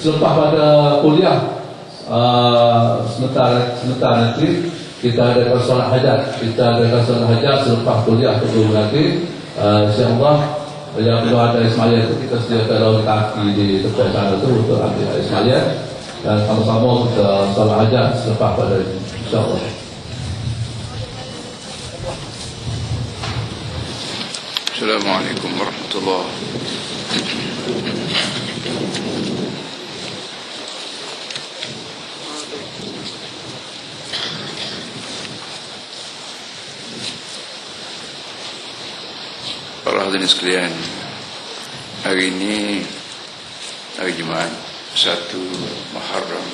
selepas pada kuliah uh, sebentar, sebentar nanti kita ada solat hajat kita ada solat hajat selepas kuliah tunggu nanti. Uh, insyaAllah yang belum ada Ismail itu kita sediakan lawan kaki di tempat sana itu untuk ambil Ismail. Dan sama-sama kita solat hajat selepas pada insyaAllah. Assalamualaikum warahmatullahi Para hadirin sekalian. Hari ini Hari Jumaat Satu Muharram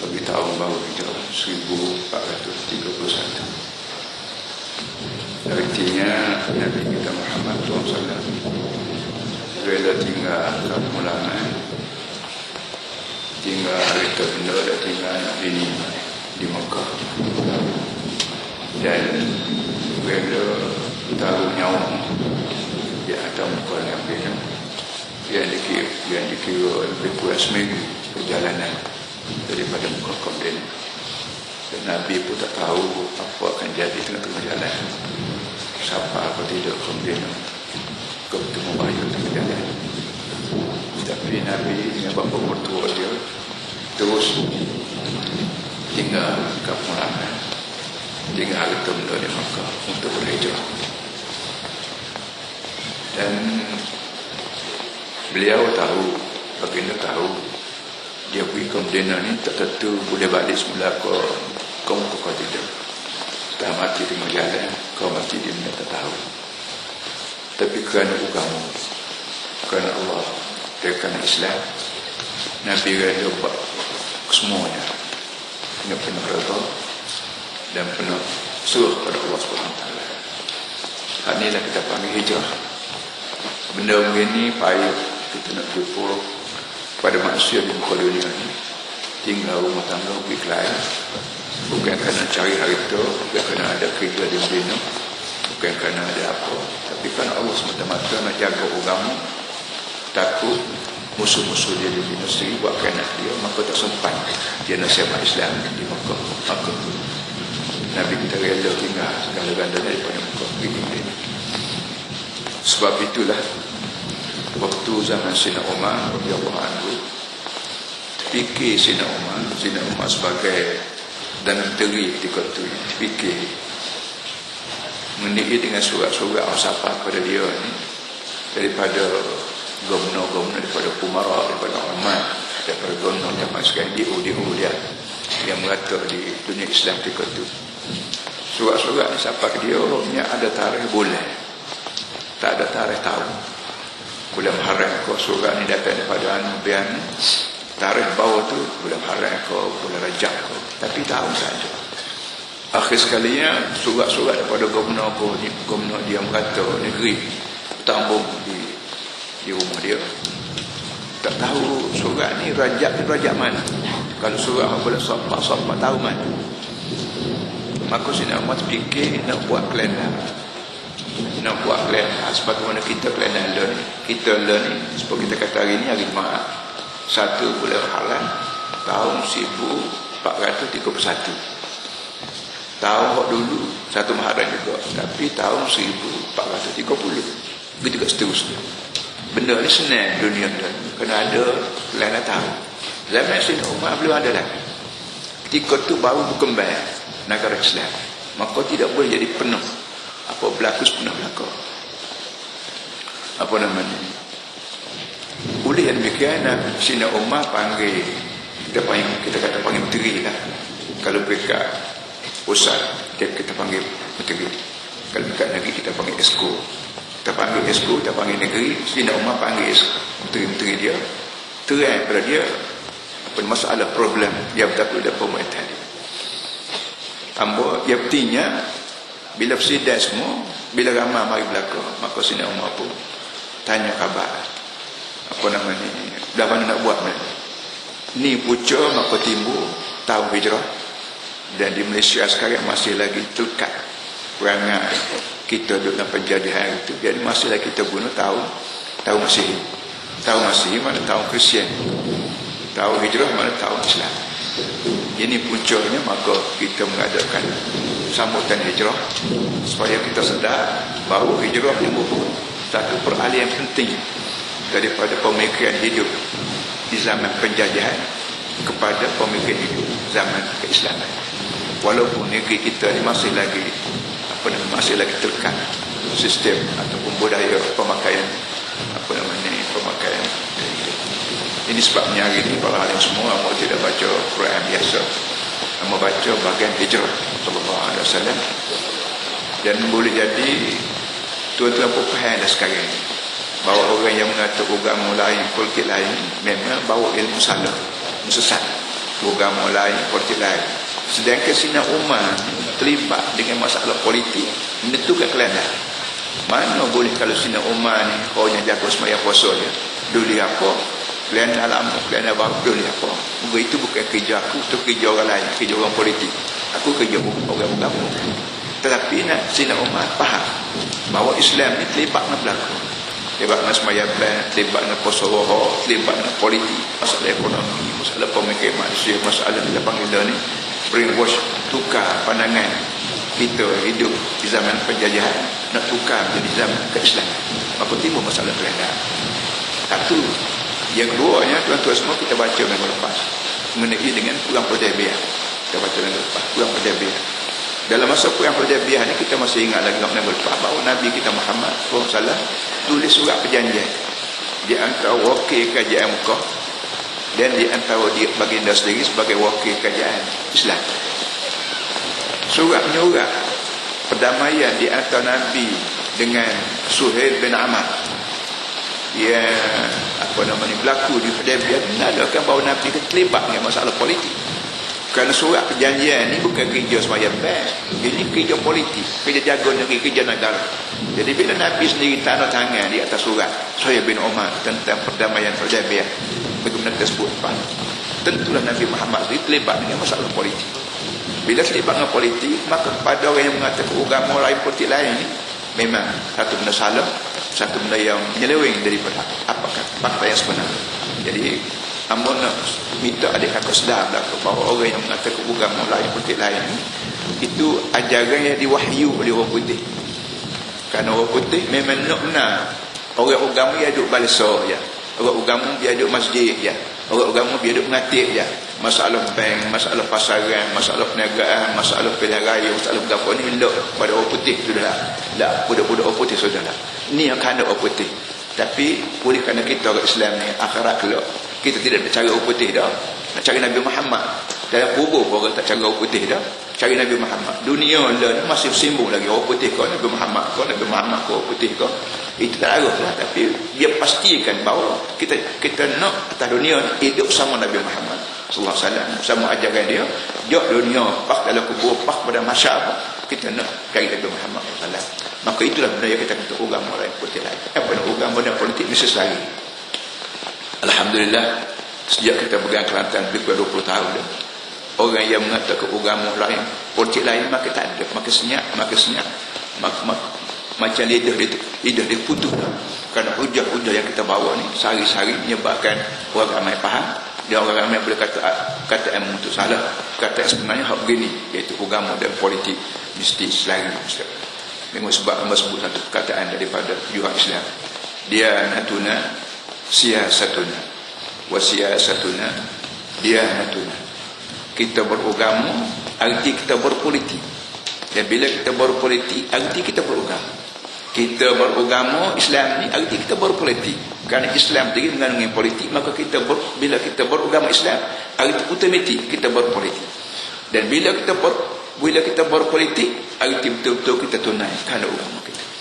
Bagi tahun baru hijrah 1431 Artinya Nabi kita Muhammad SAW Rela tinggal kemulangan Tinggal harta benda dan tinggal anak bini Di Mekah Dan Rela taruh nyawa Muka Nabi itu Yang dikira, yang dikira lebih kurang seminggu Perjalanan Daripada muka Qamdin Dan Nabi pun tak tahu Apa akan jadi tengah-tengah jalan siapa apa tidak kemudian kau bertemu bayu tengah jalan tapi Nabi dengan bapa mertua dia terus tinggal kapulangan tinggal harta benda di Makkah untuk berhijrah dan beliau tahu baginda tahu dia pergi ke Medina ni tak tentu boleh balik semula ke kau tidak. Tak mati tengah jalan kau mati dia minta tahu. Tapi kerana kamu kerana Allah kerana Islam Nabi reda buat semuanya dengan penuh reda dan penuh suruh pada Allah SWT hal inilah kita panggil hijrah benda begini payah kita nak jumpa pada manusia di muka dunia ini tinggal rumah tangga pergi klien bukan kerana cari harta bukan kerana ada kerja di Medina bukan kerana ada apa. Tapi kerana Allah semata-mata nak jaga agama takut musuh-musuh dia di Medina sendiri buat anak dia maka tak sempat dia nak siapa Islam di Mekah. Maka Nabi kita rela tinggal segala-galanya daripada Mekah pergi Medina sebab itulah waktu zaman Sina Umar radhiyallahu anhu fikir Sina Umar Sina Umar sebagai dan menteri ketika itu fikir. Mendiri dengan surat-surat siapa kepada dia ni daripada gubernur-gubernur daripada Kumara daripada Umar daripada gubernur zaman sekarang di UDU dia yang mengata di dunia Islam ketika itu surat-surat ni siapa dia yang ada tarikh bulan tak ada tarikh tahun bulan Muharram kau surat ni datang daripada Anubian tarikh bawah tu bulan Muharram kau bulan Rajab kau tapi tahu saja akhir sekalinya surat-surat daripada gubernur gubernur dia merata negeri tambung di di rumah dia tak tahu surat ni Rajab ni Rajab mana kalau surat boleh sopak sopak tahu mana maka sini amat fikir nak buat kalender nak buat kalender sebagaimana kita kalender ni kita learn seperti kita kata hari ni hari Jumaat. Satu bulan halan tahun 1431 tahun hok dulu satu Muharram juga. Tapi tahun 1430 begitu juga seterusnya benda ni senang dunia ni. Kena ada lain tahu zaman Sina Umar belum ada lagi. Ketika tu baru berkembang negara Islam. Maka tidak boleh jadi penuh apa berlaku sepenuh belakang. Apa namanya? Oleh yang demikian Sina Umar panggil kita panggil kita kata panggil menteri lah. Kalau mereka pusat dia kita panggil menteri. Kalau dekat negeri kita panggil esko. Kita panggil esko kita panggil negeri. Sina Umar panggil menteri-menteri dia. Terang pada dia apa masalah problem yang berlaku dalam pemerintah dia. Ambo yang pentingnya bila bersidang semua bila ramai mari belakang maka Sina Umar pun tanya khabar. Apa nama ni? Dah mana nak buat ni? Ni puca maka timbul tahun hijrah. Dan di Malaysia sekarang masih lagi terkat perangai kita duduk dalam penjajahan itu jadi masih lagi kita bunuh tahun tahun Masihi tahun Masihi mana tahun Kristian. Tahun Hijrah mana tahun Islam. Ini puncanya maka kita mengadakan sambutan hijrah supaya kita sedar bahawa hijrah ini satu peralihan penting daripada pemikiran hidup di zaman penjajahan kepada pemikiran hidup zaman keislaman. Walaupun negeri kita ni masih lagi apa nama masih lagi terkan sistem ataupun budaya pemakaian apa namanya pemakaian. Ini sebabnya hari ini para alim semua mau tidak baca Quran biasa membaca bagian hijrah sallallahu alaihi wasallam. Dan boleh jadi tuan-tuan pun faham dah sekarang bahawa orang yang mengatakan agama lain politik lain memang bawa ilmu salah sesat. Agama lain politik lain. Sedangkan Sina Umar terlibat dengan masalah politik menentukan kelana mana boleh kalau Sina Umar ni orang yang jaga semaya puasa dia dulu apa Kalian dalam Kalian apa Dulu apa? Muka itu bukan kerja aku Itu kerja orang lain Kerja orang politik. Aku kerja orang agama Tetapi nak Sina Umar faham Bahawa Islam ni terlibat dengan berlaku Terlibat dengan semaya ban Terlibat dengan puasa roha Terlibat dengan politik. Masalah ekonomi Masalah pemikiran manusia Masalah kita panggil ni. Brainwash Tukar pandangan Kita hidup Di zaman penjajahan. Nak tukar menjadi zaman keislaman Maka timbul masalah kelendar Satu yang keduanya tuan-tuan semua kita baca minggu lepas mengenai dengan pulang Hudaybiyah. Kita baca minggu lepas pulang Hudaybiyah. Dalam masa pulang Hudaybiyah ni kita masih ingat lagi minggu lepas bahawa Nabi kita Muhammad SAW tulis surat perjanjian di antara wakil kajian Mekah dan di antara dia baginda sendiri sebagai wakil kajian Islam. Surat menyurat perdamaian di antara Nabi dengan Suhail bin Amr yang apa nama ni berlaku di Hudaybiyah menandakan bahawa Nabi terlibat dengan masalah politik. Kerana surat perjanjian ni bukan kerja semayang band ini kerja politik. Kerja jaga negeri kerja negara jadi bila Nabi sendiri tanda tangan di atas surat saya bin Omar tentang perdamaian Hudaybiyah bagaimana tersebut Pak tentulah Nabi Muhammad sendiri terlibat dengan masalah politik. Bila terlibat dengan politik maka pada orang yang mengatakan agama lain politik lain ni memang satu benda salah satu benda yang menyeleweng daripada apakah fakta yang sebenar jadi Amun nak minta adik kakak sedar bahawa orang yang mengatakan agama lain politik lain itu ajaran yang diwahyu oleh orang putih. Kerana orang putih memang nak benar. Orang agama dia duduk balsa je. Orang agama dia duduk masjid je orang agama dia duduk mengatik je masalah bank, masalah pasaran, masalah perniagaan, masalah pilihan raya, masalah berapa ni lok pada orang putih tu dah lah. budak-budak orang putih sudah lah. Ni yang kena orang putih. Tapi boleh kerana kita orang Islam ni akhirat kelak. Kita tidak nak cari orang putih dah. Nak cari Nabi Muhammad. Dalam kubur pun orang tak cari orang putih dah. Cari Nabi Muhammad. Dunia lah ni masih simbol lagi orang putih kau Nabi Muhammad kau Nabi Muhammad kau orang putih kau. Itu tak harus lah. Tapi dia pastikan bahawa kita kita nak atas dunia ni hidup sama Nabi Muhammad sallallahu alaihi wasallam sama ajaran dia jauh dunia pak dalam kubur pak pada masyarakat kita nak cari Nabi Muhammad sallallahu maka itulah benda yang kita kata agama lain politik lain apa nak agama dan politik mesti selari Alhamdulillah sejak kita pegang Kelantan lebih kurang 20 tahun dah orang yang mengatakan agama lain politik lain maka tak ada. Maka senyap maka senyap. Maka, maka macam lidah dia lidah dia putus kerana hujah-hujah yang kita bawa ni sehari-hari menyebabkan orang ramai faham. Dia orang ramai boleh kata kata ilmu itu salah. Kata yang sebenarnya hak begini iaitu agama dan politik mesti selari. Dengan sebab Allah sebut satu perkataan daripada juhak Islam. Dia natuna siasatuna. Wa siasatuna dia natuna kita beragama arti kita berpolitik. Dan bila kita berpolitik arti kita beragama kita beragama Islam ni arti kita berpolitik. Kerana Islam sendiri mengandungi politik maka kita ber, bila kita beragama Islam arti otomatik kita berpolitik. Dan bila kita ber, bila kita berpolitik arti betul-betul kita tunai kerana agama kita